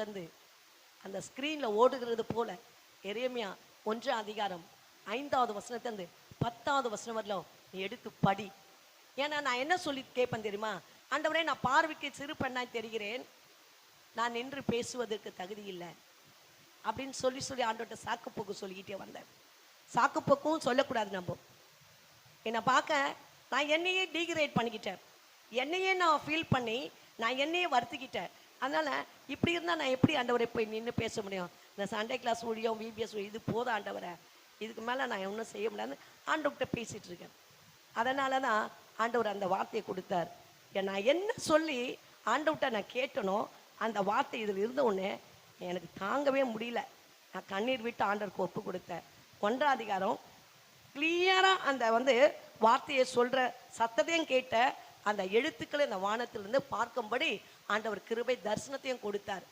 இருந்து அந்த ஸ்க்ரீனில் ஓடுகிறது போல எரேமியா ஒன்று அதிகாரம் ஐந்தாவது வசனத்திலேருந்து பத்தாவது வசனம் வரலாம் நீ எடுத்து படி. ஏன்னா நான் என்ன சொல்லி கேட்பேன் தெரியுமா? ஆண்டவரே நான் பார்வைக்கு சிறு பெண்ணாய் தெரிகிறேன். நான் நின்று பேசுவதற்கு தகுதி இல்லை. அப்படின்னு சொல்லி சொல்லி ஆண்டோட்ட சாக்குப்போக்கு சொல்லிக்கிட்டே வந்தேன். சாக்குப்போக்கும் சொல்லக்கூடாது நம்ம. என்னை பார்க்க நான் என்னையே டீக்ரேட் பண்ணிக்கிட்டேன். என்னையே நான் ஃபீல் பண்ணி நான் என்னையே வருத்திக்கிட்டேன். அதனால் இப்படி இருந்தால் நான் எப்படி ஆண்டவரை போய் நின்று பேச முடியும்? இந்த சண்டே கிளாஸ் ஊழியம் விபிஎஸ் இது போதும் ஆண்டவரை. இதுக்கு மேலே நான் ஒன்றும் செய்ய முடியாதுன்னு ஆண்டவர்கிட்ட பேசிகிட்டு இருக்கேன். அதனால தான் ஆண்டவர் அந்த வார்த்தையை கொடுத்தார். நான் என்ன சொல்லி ஆண்டவர்கிட்ட நான் கேட்டனோ அந்த வார்த்தை இதில் இருந்த உடனே எனக்கு தாங்கவே முடியல. நான் கண்ணீர் விட்டு ஆண்டவருக்கு ஒப்பு கொடுத்தேன். ஒன்றாம் அதிகாரம் கிளியராக அந்த வந்து வார்த்தையை சொல்கிற சத்தத்தையும் கேட்ட அந்த எழுத்துக்களை இந்த வானத்திலிருந்து பார்க்கும்படி ஆண்டவர் கிருபை தரிசனத்தையும் கொடுத்தார்.